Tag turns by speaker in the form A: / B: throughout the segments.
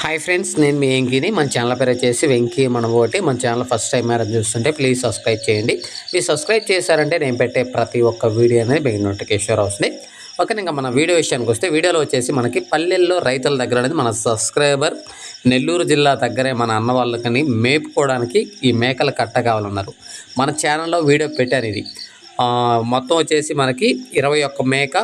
A: Hi friends నేను మీ వెంకీని. మన channel పేరు వచ్చేసి వెంకీ మనం ఒకటి మన ఛానల్ ఫస్ట్ టైం ఎవరైనా చూస్తుంటే ప్లీజ్ సబ్స్క్రైబ్ చేయండి. మీరు సబ్స్క్రైబ్ చేశారంటే నేను పెట్టే ప్రతి ఒక్క వీడియో అనేది మీకు నోటిఫికేషన్ వస్తుంది. ఓకే ఇంకా మన వీడియో విషయానికి వస్తే వీడియోలో వచ్చేసి మనకి పల్లెల్లో రైతుల దగ్గర అనేది మన సబ్స్క్రైబర్ నెల్లూరు జిల్లా దగ్గరే మన అన్న వాళ్ళకని మేపుకోవడానికి ఈ మేకల కట్ట కావాలన్నారు. మన ఛానల్లో వీడియో పెట్టాను ఇది. మొత్తం వచ్చేసి మనకి ఇరవై ఒక్క మేక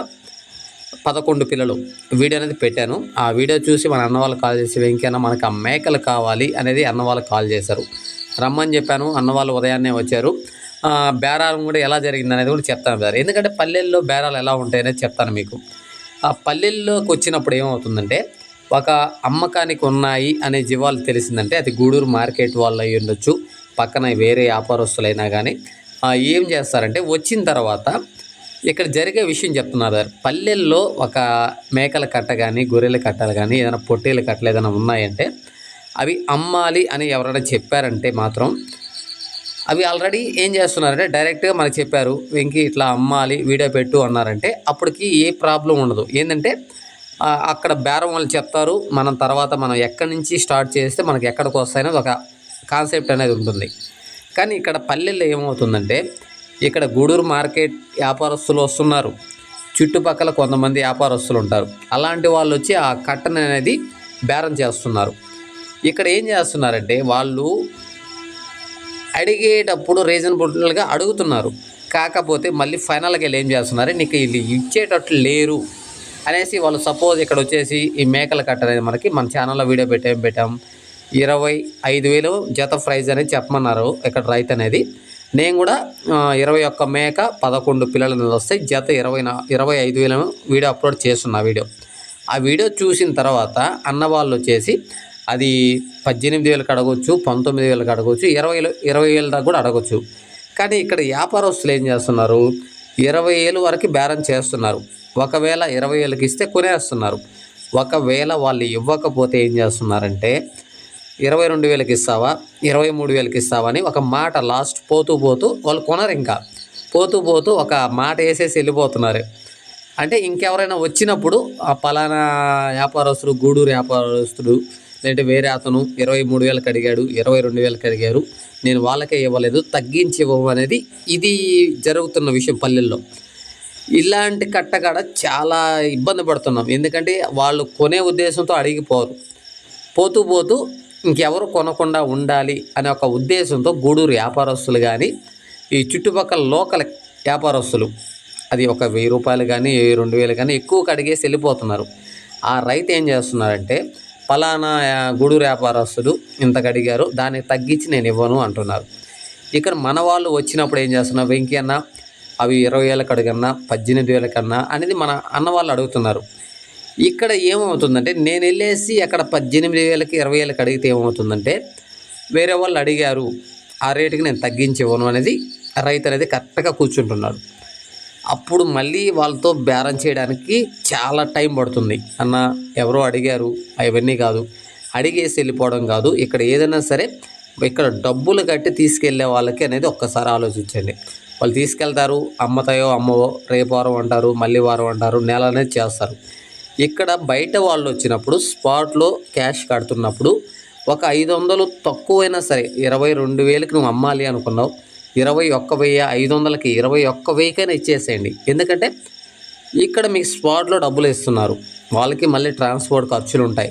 A: పదకొండు పిల్లలు వీడియో అనేది పెట్టాను. ఆ వీడియో చూసి మన అన్న వాళ్ళు కాల్ చేసి వెంకన్న మనకు ఆ మేకలు కావాలి అనేది అన్న వాళ్ళు కాల్ చేశారు. రమ్మని చెప్పాను. అన్న వాళ్ళు ఉదయాన్నే వచ్చారు. బేరాలు కూడా ఎలా జరిగింది అనేది కూడా చెప్తాను సార్ ఎందుకంటే పల్లెల్లో బేరాలు ఎలా ఉంటాయనేది చెప్తాను మీకు. ఆ పల్లెల్లోకి వచ్చినప్పుడు ఏమవుతుందంటే ఒక అమ్మకానికి ఉన్నాయి అనే జీవాలు తెలిసిందంటే అది గూడూరు మార్కెట్ వాళ్ళు అయి ఉండొచ్చు. పక్కన వేరే వ్యాపారస్తులైనా కానీ ఏం చేస్తారంటే వచ్చిన తర్వాత ఇక్కడ జరిగే విషయం చెప్తున్నారు సార్. పల్లెల్లో ఒక మేకల కట్ట కానీ గొర్రెల కట్టలు కానీ ఏదైనా పొట్టేల కట్టలు ఏదైనా ఉన్నాయంటే అవి అమ్మాలి అని ఎవరైనా చెప్పారంటే మాత్రం అవి ఆల్రెడీ ఏం చేస్తున్నారంటే డైరెక్ట్గా మనకు చెప్పారు వెంకి ఇట్లా అమ్మాలి వీడియో పెట్టు అన్నారంటే అప్పటికి ఏ ప్రాబ్లం ఉండదు. ఏంటంటే అక్కడ బేరం వాళ్ళు చెప్తారు మనం తర్వాత మనం ఎక్కడి నుంచి స్టార్ట్ చేస్తే మనకి ఎక్కడికి వస్తాయనేది ఒక కాన్సెప్ట్ అనేది ఉంటుంది. కానీ ఇక్కడ పల్లెల్లో ఏమవుతుందంటే ఇక్కడ గూడూరు మార్కెట్ వ్యాపారస్తులు వస్తున్నారు. చుట్టుపక్కల కొంతమంది వ్యాపారస్తులు ఉంటారు. అలాంటి వాళ్ళు వచ్చి ఆ కట్టన్ అనేది బేరం చేస్తున్నారు. ఇక్కడ ఏం చేస్తున్నారంటే వాళ్ళు అడిగేటప్పుడు రీజనబుల్గా అడుగుతున్నారు. కాకపోతే మళ్ళీ ఫైనల్గా వెళ్ళి ఏం చేస్తున్నారు నీకు వీళ్ళు ఇచ్చేటట్లు లేరు అనేసి వాళ్ళు సపోజ్ ఇక్కడ వచ్చేసి ఈ మేకల కట్ట అనేది మనకి మన ఛానల్లో వీడియో పెట్టాం పెట్టాం. ఇరవై ఐదు వేలు జత ప్రైజ్ అనేది చెప్పమన్నారు ఇక్కడ రైతు అనేది. నేను కూడా ఇరవై ఒక్క మేక పదకొండు పిల్లల మీద వస్తాయి. జత ఇరవై నా ఇరవై ఐదు వేలను వీడియో అప్లోడ్ చేస్తున్నా వీడియో. ఆ వీడియో చూసిన తర్వాత అన్న వాళ్ళు వచ్చేసి అది పద్దెనిమిది వేలకు అడగొచ్చు పంతొమ్మిది వేలకు అడగొచ్చు ఇరవై ఇరవై వేల దాకా కూడా అడగొచ్చు. కానీ ఇక్కడ వ్యాపారస్తులు ఏం చేస్తున్నారు? ఇరవై ఏళ్ళు వరకు బేరం చేస్తున్నారు. ఒకవేళ ఇరవై ఏళ్ళకి ఇస్తే కొనేస్తున్నారు. ఒకవేళ వాళ్ళు ఇవ్వకపోతే ఏం చేస్తున్నారంటే ఇరవై రెండు వేలకి ఇస్తావా? ఇరవై మూడు వేలకి ఇస్తావా అని ఒక మాట లాస్ట్ పోతూ పోతూ వాళ్ళు కొనరు ఇంకా. పోతూ పోతూ ఒక మాట వేసేసి వెళ్ళిపోతున్నారు. అంటే ఇంకెవరైనా వచ్చినప్పుడు ఆ పలానా వ్యాపారస్తుడు గూడూరు వ్యాపారస్తుడు లేదంటే వేరే అతను ఇరవై మూడు వేలకు అడిగాడు ఇరవై రెండు వేలకు అడిగారు నేను వాళ్ళకే ఇవ్వలేదు తగ్గించి ఇవ్వము అనేది ఇది జరుగుతున్న విషయం పల్లెల్లో. ఇలాంటి కట్టగాడ చాలా ఇబ్బంది పడుతున్నాం. ఎందుకంటే వాళ్ళు కొనే ఉద్దేశంతో అడిగిపోరు. పోతూ పోతూ ఇంకెవరు కొనకుండా ఉండాలి అనే ఒక ఉద్దేశంతో గూడూరు వ్యాపారస్తులు కానీ ఈ చుట్టుపక్కల లోకల్ వ్యాపారస్తులు అది ఒక వెయ్యి రూపాయలు కానీ రెండు వేలు కానీ ఎక్కువ అడిగేసి వెళ్ళిపోతున్నారు. ఆ రైతు ఏం చేస్తున్నారంటే ఫలానా గూడూరు వ్యాపారస్తుడు ఇంతకు అడిగారు దాన్ని తగ్గించి నేను ఇవ్వను అంటున్నారు. ఇక్కడ మన వాళ్ళు వచ్చినప్పుడు ఏం చేస్తున్నారు వెంకీ అన్న అవి ఇరవై వేలకు అడుగన్నా పద్దెనిమిది వేలకన్నా అనేది మన అన్న వాళ్ళు అడుగుతున్నారు. ఇక్కడ ఏమవుతుందంటే నేను వెళ్ళేసి అక్కడ పద్దెనిమిది వేలకి ఇరవై వేలకి అడిగితే ఏమవుతుందంటే వేరే వాళ్ళు అడిగారు ఆ రేటుకి నేను తగ్గించేవను అనేది రైతు అనేది కరెక్ట్గా కూర్చుంటున్నాడు. అప్పుడు మళ్ళీ వాళ్ళతో బేరం చేయడానికి చాలా టైం పడుతుంది. అన్న ఎవరో అడిగారు అవన్నీ కాదు. అడిగేసి వెళ్ళిపోవడం కాదు. ఇక్కడ ఏదైనా సరే ఇక్కడ డబ్బులు కట్టి తీసుకెళ్ళే వాళ్ళకి అనేది ఒక్కసారి ఆలోచించండి. వాళ్ళు తీసుకెళ్తారు అమ్మతాయో అమ్మవో రేపు వారం అంటారు మళ్ళీ వారం అంటారు నెల అనేది చేస్తారు. ఇక్కడ బయట వాళ్ళు వచ్చినప్పుడు స్పాట్లో క్యాష్ కడుతున్నప్పుడు ఒక ఐదు వందలు తక్కువైనా సరే ఇరవై రెండు వేలకు నువ్వు అమ్మాలి అనుకున్నావు. ఇరవై ఒక్క వెయ్యి ఐదు వందలకి ఇరవై ఒక్క వెయ్యికైనా ఇచ్చేసేయండి. ఎందుకంటే ఇక్కడ మీకు స్పాట్లో డబ్బులు ఇస్తున్నారు వాళ్ళకి మళ్ళీ ట్రాన్స్పోర్ట్ ఖర్చులు ఉంటాయి.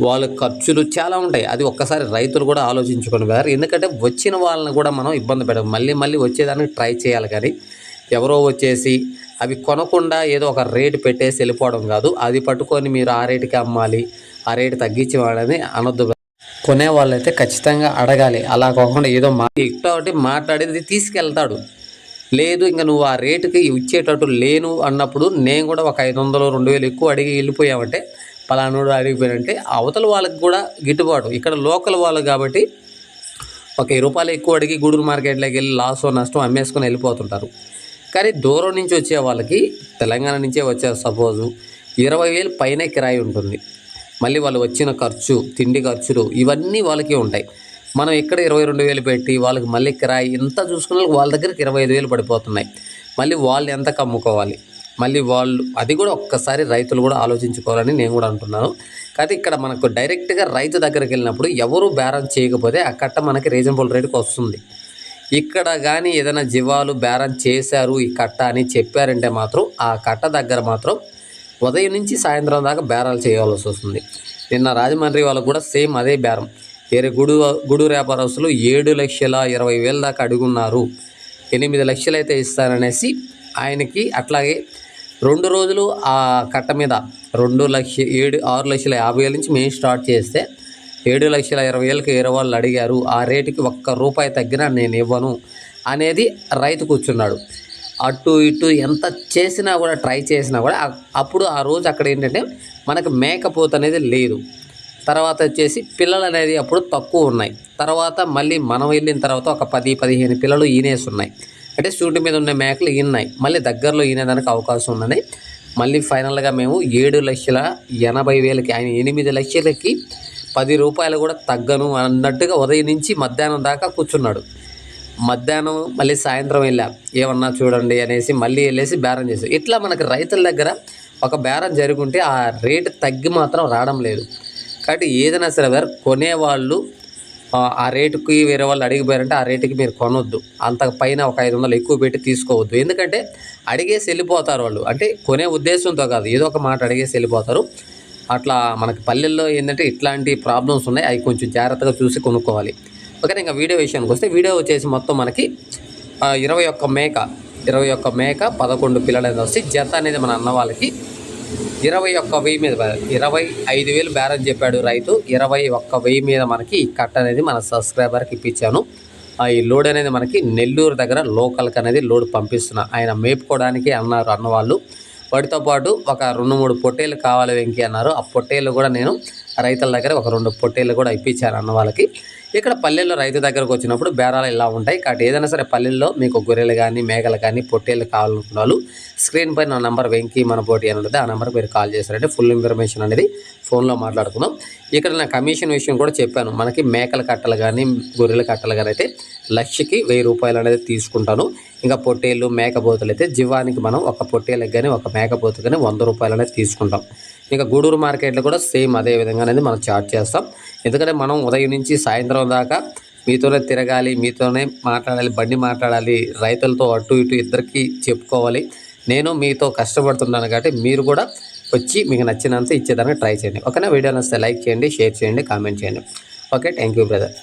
A: వాళ్ళ ఖర్చులు చాలా ఉంటాయి. అది ఒక్కసారి రైతులు కూడా ఆలోచించుకొని వేరు ఎందుకంటే వచ్చిన వాళ్ళని కూడా మనం ఇబ్బంది పెట్టం మళ్ళీ మళ్ళీ వచ్చేదానికి ట్రై చేయాలి కానీ ఎవరో వచ్చేసి అవి కొనకుండా ఏదో ఒక రేటు పెట్టేసి వెళ్ళిపోవడం కాదు. అది పట్టుకొని మీరు ఆ రేటుకి అమ్మాలి ఆ రేటు తగ్గించి వాళ్ళని అనొద్దు. కొనే వాళ్ళైతే ఖచ్చితంగా అడగాలి. అలా కాకుండా ఏదో మా ఒకటి మాట్లాడేది తీసుకెళ్తాడు. లేదు ఇంకా నువ్వు ఆ రేటుకి ఇచ్చేటట్టు లేను అన్నప్పుడు నేను కూడా ఒక ఐదు వందలు రెండు వేలు ఎక్కువ అడిగి వెళ్ళిపోయామంటే పలానోడు అడిగిపోయానంటే అవతల వాళ్ళకి కూడా గిట్టుబాటు. ఇక్కడ లోకల్ వాళ్ళు కాబట్టి ఒక ఇరవై రూపాయలు ఎక్కువ అడిగి గూడూరు మార్కెట్లోకి వెళ్ళి లాస్ నష్టం అమ్మేసుకొని వెళ్ళిపోతుంటారు. కానీ దూరం నుంచి వచ్చే వాళ్ళకి తెలంగాణ నుంచే వచ్చారు సపోజు. ఇరవై వేలు పైనే కిరాయి ఉంటుంది. మళ్ళీ వాళ్ళు వచ్చిన ఖర్చు తిండి ఖర్చులు ఇవన్నీ వాళ్ళకి ఉంటాయి. మనం ఇక్కడ ఇరవై రెండు వేలు పెట్టి వాళ్ళకి మళ్ళీ కిరాయి ఇంత చూసుకున్న వాళ్ళ దగ్గరికి ఇరవై ఐదు వేలు పడిపోతున్నాయి. మళ్ళీ వాళ్ళు ఎంత కమ్ముకోవాలి? మళ్ళీ వాళ్ళు అది కూడా ఒక్కసారి రైతులు కూడా ఆలోచించుకోవాలని నేను కూడా అంటున్నాను. కానీ ఇక్కడ మనకు డైరెక్ట్గా రైతు దగ్గరికి వెళ్ళినప్పుడు ఎవరు బేరం చేయకపోతే ఆ కట్ట మనకి రీజనబుల్ రేటుకి వస్తుంది. ఇక్కడ కానీ ఏదైనా జీవాలు బేరం చేశారు ఈ కట్ట అని చెప్పారంటే మాత్రం ఆ కట్ట దగ్గర మాత్రం ఉదయం నుంచి సాయంత్రం దాకా బేరాలు చేయాల్సి వస్తుంది. నిన్న రాజమండ్రి వాళ్ళకు కూడా సేమ్ అదే బేరం. వేరే గుడు గుడు వ్యాపారస్తులు ఏడు లక్షల ఇరవై వేల దాకా అడుగున్నారు. ఎనిమిది లక్షలు అయితే ఇస్తారనేసి ఆయనకి అట్లాగే రెండు రోజులు ఆ కట్ట మీద రెండు లక్ష ఏడు ఆరు లక్షల యాభై వేల నుంచి మేము స్టార్ట్ చేస్తే ఏడు లక్షల ఇరవై వేలకు వేరే వాళ్ళు అడిగారు ఆ రేటుకి ఒక్క రూపాయి తగ్గినా నేను ఇవ్వను అనేది రైతు కూర్చున్నాడు. అటు ఇటు ఎంత చేసినా కూడా ట్రై చేసినా కూడా అప్పుడు ఆ రోజు అక్కడ ఏంటంటే మనకు మేకపోత అనేది లేదు. తర్వాత వచ్చేసి పిల్లలు అనేది అప్పుడు తక్కువ ఉన్నాయి. తర్వాత మళ్ళీ మనం వెళ్ళిన తర్వాత ఒక పది పదిహేను పిల్లలు ఈనేసి ఉన్నాయి. అంటే సూటి మీద ఉన్న మేకలు ఈనాయి మళ్ళీ దగ్గరలో ఈనేదానికి అవకాశం ఉన్నది. మళ్ళీ ఫైనల్గా మేము ఏడు లక్షల ఎనభై వేలకి ఆయన ఎనిమిది లక్షలకి పది రూపాయలు కూడా తగ్గను అన్నట్టుగా ఉదయం నుంచి మధ్యాహ్నం దాకా కూర్చున్నాడు. మధ్యాహ్నం మళ్ళీ సాయంత్రం వెళ్ళా. ఏమన్నా చూడండి అనేసి మళ్ళీ వెళ్ళేసి బేరం చేసాం ఇట్లా మనకి రైతుల దగ్గర ఒక బేరం జరుగుంటే ఆ రేటు తగ్గి మాత్రం రావడం లేదు. కాబట్టి ఏదైనా సరే వారు కొనేవాళ్ళు ఆ, ఆ రేటుకి వేరే వాళ్ళు అడిగిపోయారంటే ఆ రేటుకి మీరు కొనొద్దు. అంత పైన ఒక ఐదు వందలు ఎక్కువ పెట్టి తీసుకోవద్దు. ఎందుకంటే అడిగేసి వెళ్ళిపోతారు వాళ్ళు. అంటే కొనే ఉద్దేశంతో కాదు. ఏదో ఒక మాట అడిగేసి వెళ్ళిపోతారు. అట్లా మనకి పల్లెల్లో ఏంటంటే ఇట్లాంటి ప్రాబ్లమ్స్ ఉన్నాయి. అవి కొంచెం జాగ్రత్తగా చూసి కొనుక్కోవాలి. ఓకే ఇంకా వీడియో విషయానికి వస్తే వీడియో వచ్చేసి మొత్తం మనకి ఇరవై ఒక్క మేక ఇరవై ఒక్క మేక పదకొండు పిల్లలు అనేది వస్తే జత అనేది మన అన్న వాళ్ళకి ఇరవై ఒక్క వెయ్యి మీద ఇరవై ఐదు వేలు బేరం చెప్పాడు రైతు. ఇరవై ఒక్క వెయ్యి మీద మనకి ఈ కట్ట అనేది మన సబ్స్క్రైబర్కి ఇప్పించాను. ఆ, ఈ లోడ్ అనేది మనకి నెల్లూరు దగ్గర లోకల్కి అనేది లోడ్ పంపిస్తున్నా. ఆయన మేపుకోవడానికి అన్నారు అన్నవాళ్ళు వాటితో పాటు ఒక రెండు మూడు పొట్టేలు కావాలి వెంకీ అన్నారు. ఆ పొట్టేలు కూడా నేను రైతుల దగ్గర ఒక రెండు పొట్టేళ్ళు కూడా ఇప్పించారు అన్న వాళ్ళకి. ఇక్కడ పల్లెల్లో రైతు దగ్గరకు వచ్చినప్పుడు బేరాలు ఇలా ఉంటాయి. కాబట్టి ఏదైనా సరే పల్లెల్లో మీకు గొర్రెలు కానీ మేకలు కానీ పొట్టేళ్ళు కావాలనుకున్న వాళ్ళు స్క్రీన్ పై నా నంబర్ వెంకీ మన పోటీ అని ఉంటుంది. ఆ నెంబర్కి మీరు కాల్ చేశారంటే ఫుల్ ఇన్ఫర్మేషన్ అనేది ఫోన్లో మాట్లాడుకుందాం. ఇక్కడ నా కమిషన్ విషయం కూడా చెప్పాను. మనకి మేకల కట్టలు కానీ గొర్రెల కట్టలు కానీ అయితే లక్షకి వెయ్యి రూపాయలు అనేది తీసుకుంటాను. ఇంకా పొట్టేళ్ళు మేకపోతులు అయితే జీవానికి మనం ఒక పొట్టేళ్ళకి కానీ ఒక మేకపోతు కానీ వంద రూపాయలు అనేది తీసుకుంటాం. ఇంకా గూడూరు మార్కెట్లో కూడా సేమ్ అదే విధంగా అనేది మనం చార్ట్ చేస్తాం. ఎందుకంటే మనం ఉదయం నుంచి సాయంత్రం దాకా మీతోనే తిరగాలి మీతోనే మాట్లాడాలి బండి మాట్లాడాలి రైతులతో అటు ఇటు ఇద్దరికి చెప్పుకోవాలి. నేను మీతో కష్టపడుతున్నాను కాబట్టి మీరు కూడా వచ్చి మీకు నచ్చినంత ఇచ్చేదానికి ట్రై చేయండి. ఓకేనా? వీడియో నచ్చితే లైక్ చేయండి షేర్ చేయండి కామెంట్ చేయండి. Okay thank you brother.